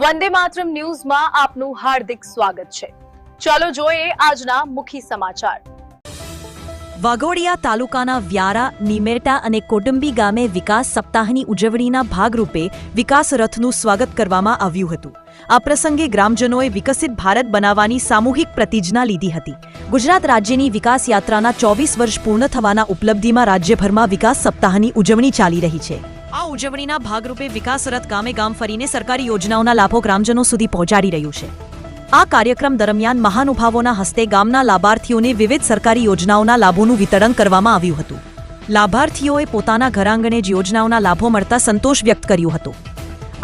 વંદે માતરમ ન્યૂઝમાં આપનું હાર્દિક સ્વાગત છે. ચાલો જોઈએ આજના મુખ્ય સમાચાર. વાઘોડિયા તાલુકાના વ્યારા નિમેટા અને કોટંબી ગામે વિકાસ સપ્તાહની ઉજવણીના ભાગરૂપે વિકાસ રથનું સ્વાગત કરવામાં આવ્યું હતું. આ પ્રસંગે ગ્રામજનોએ વિકસિત ભારત બનાવવાની સામૂહિક પ્રતિજ્ઞા લીધી હતી. ગુજરાત રાજ્યની વિકાસ યાત્રાના ચોવીસ વર્ષ પૂર્ણ થવાના ઉપલબ્ધિમાં રાજ્યભરમાં વિકાસ સપ્તાહની ઉજવણી ચાલી રહી છે. આ ઉજવણીના ભાગરૂપે વિકાસ ગામે ગામ ફરીને સરકારી યોજનાઓના લાભો ગ્રામજનો સુધી પહોંચાડી રહ્યું છે. આ કાર્યક્રમ દરમિયાન મહાનુભાવોના હસ્તે ગામના લાભાર્થીઓને વિવિધ સરકારી યોજનાઓના લાભોનું વિતરણ કરવામાં આવ્યું હતું. લાભાર્થીઓએ પોતાના ઘરાંગણે જ યોજનાઓના લાભો મળતા સંતોષ વ્યક્ત કર્યો હતો.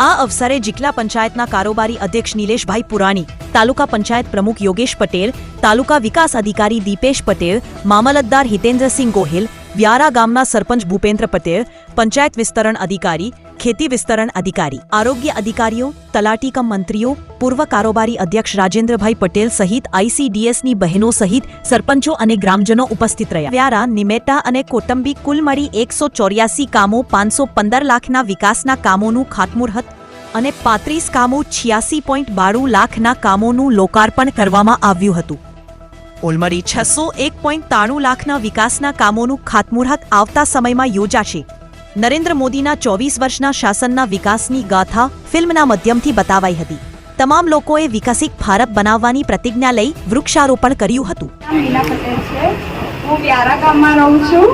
આ અવસરે જિલ્લા પંચાયતના કારોબારી અધ્યક્ષ નિલેશભાઈ પુરાણી, તાલુકા પંચાયત પ્રમુખ યોગેશ પટેલ, તાલુકા વિકાસ અધિકારી દીપેશ પટેલ, મામલતદાર હિતેન્દ્રસિંહ ગોહિલ વ્યારા ગામના સરપંચ ભૂપેન્દ્ર પટેલ, પંચાયત વિસ્તરણ અધિકારી, ખેતી વિસ્તરણ અધિકારી, આરોગ્ય અધિકારીઓ, તલાટી કમ મંત્રીઓ, પૂર્વ કારોબારી અધ્યક્ષ રાજેન્દ્રભાઈ પટેલ સહિત આઈસીડીએસની બહેનો સહિત સરપંચો અને ગ્રામજનો ઉપસ્થિત રહ્યા. વ્યારા, નિમેટા અને કોટંબી કુલ મળી એકસો ચોર્યાસી કામો પાંચસો પંદર લાખના વિકાસના કામોનું ખાતમુહૂર્ત અને પાંત્રીસ કામો છ્યાસી પોઈન્ટ બાણું લાખના કામોનું લોકાર્પણ કરવામાં આવ્યું હતું. ઓલમરી છસો એક પોઈન્ટ ત્રાણું લાખના વિકાસના કામોનું ખાતમુહૂર્ત આવતા સમયમાં યોજાશે. નરેન્દ્ર મોદીના ચોવીસ વર્ષના શાસનના વિકાસની ગાથા ફિલ્મના માધ્યમથી બતાવાઈ હતી. તમામ લોકોએ વિકસિત ભારત બનાવવાની પ્રતિજ્ઞા લઈ વૃક્ષારોપણ કર્યું હતું. હું વ્યારા ગામમાં રહું છું.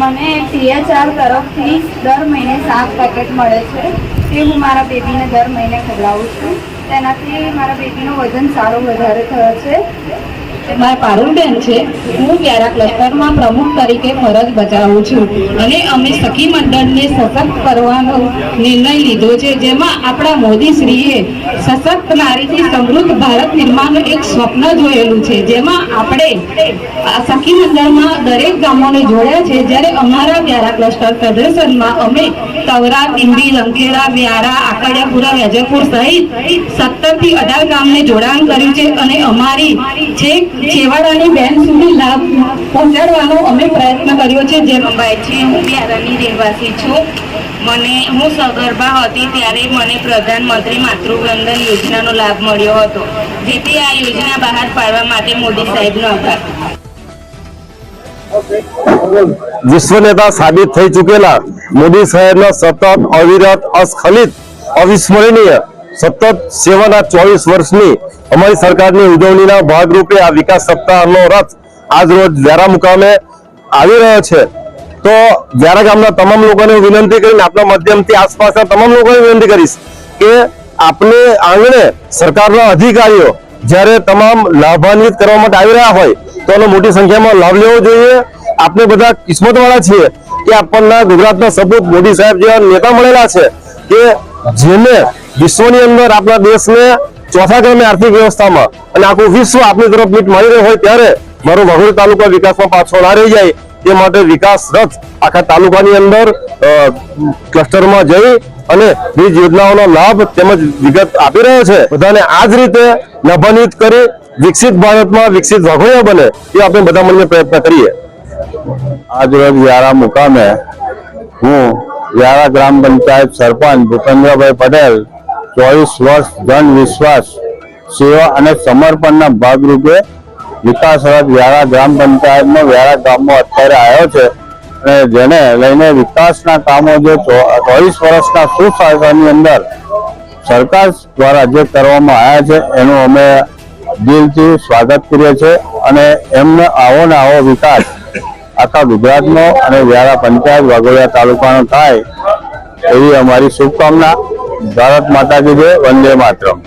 મને ટીએચઆર તરફથી દર મહિને સાત પેકેટ મળે છે. તે હું મારા બેબીને દર મહિને ખવડાવું છું. તેનાથી મારા બેબીનું વજન સારું વધારે થયો છે. મારા પારુલબેન છે, હું વ્યારા ક્લસ્ટરમાં પ્રમુખ તરીકે ફરજ બજાવું છું અને અમે સખી મંડળને સશક્ત કરવાનો નિર્ણય લીધો છે. જેમાં આપણા મોદીશ્રીએ સશક્ત નારીથી સમૃદ્ધ ભારત નિર્માણનું એક સ્વપ્ન જોયેલું છે. જેમાં આપણે સખી મંડળમાં દરેક ગામોને જોડ્યા છે. જ્યારે અમારા વ્યારા ક્લસ્ટર ફેડરેશનમાં અમે તવરા ટીંબી લંકેડા વ્યારા આકડિયાપુરા વેજલપુર સહિત સત્તરથી અઢાર ગામને જોડાણ કર્યું છે અને અમારી છેક છેવાડાની બેન સુધી લાભ પહોંચાડવાનો અમે પ્રયત્ન કર્યો છે. જે અંબાઈ છે હું વ્યારાની રહેવાસી છું. મને, હું સગર્ભા હતી ત્યારે મને પ્રધાનમંત્રી માતૃવંદન યોજનાનો લાભ મળ્યો હતો. જેથી આ યોજના બહાર પાડવા માટે મોદી સાહેબનો આભાર. વિશ્વ નેતા સાબિત થઈ ચૂકેલા મોદી સાહેબના સતત અવિરત અસ્ખલિત અવિસ્મરણીય સતત સેવાના ચોવીસ વર્ષની અમારી સરકારની ઉજવણીના ભાગરૂપે આ વિકાસ સપ્તાહનો રથ આજ રોજ વ્યારા મુકામે આવી રહ્યો છે. તો વ્યારા ગામના તમામ લોકોને વિનંતી કરીને આપના માધ્યમથી આસપાસના તમામ લોકોને વિનંતી કરીશ કે આપને આંગણે સરકારના અધિકારીઓ જ્યારે તમામ લાભાન્વિત કરવા માટે આવી રહ્યા હોય તો એનો મોટી સંખ્યામાં લાભ લેવો જોઈએ. આપણે બધા કિસ્મતવાળા છીએ કે આપણને ગુજરાતના સપૂત મોદી સાહેબ જેવા નેતા મળેલા છે કે જેને વિશ્વની અંદર આપણા દેશને ચોથા ક્રમે આર્થિક વ્યવસ્થામાં અને આખું વિશ્વ આપણી તરફ મીટ મારી રહ્યો હોય ત્યારે મારો વઘોડ તાલુકા વિકાસમાં પાછો ના રહી જાય તે માટે વિકાસ રથ આખા તાલુકાની અંદર ક્લસ્ટરમાં જઈ અને વિવિધ યોજનાઓનો લાભ તેમજ વિગત આપી રહ્યો છે. બધાને આ જ રીતે લાભાન્વિત કરી વિકસિત ભારતમાં વિકસિત વાઘોડિયા બને એ આપણે બધા મળીને પ્રયત્ન કરીએ. આજ રોજ વ્યારા મુકામે હું વ્યારા ગ્રામ પંચાયત સરપંચ ભૂપેન્દ્રભાઈ પટેલ ચોવીસ વર્ષ જન વિશ્વાસ, સેવા અને સમર્પણના ભાગરૂપે વિકાસ રથ વ્યારા ગ્રામ પંચાયતનો વ્યારા ગામમાં અત્યારે આવ્યો છે અને જેને લઈને વિકાસના કામો જે ચોવીસ વર્ષના સુશાસનની અંદર સરકાર દ્વારા જે કરવામાં આવ્યા છે, એનું અમે દિલથી સ્વાગત કરીએ છીએ અને એમને આવો ને આવો વિકાસ આખા ગુજરાતનો અને વ્યારા પંચાયત વાઘોડિયા તાલુકાનો થાય એવી અમારી શુભકામના. ભારત માતા કી વંદે માતરમ.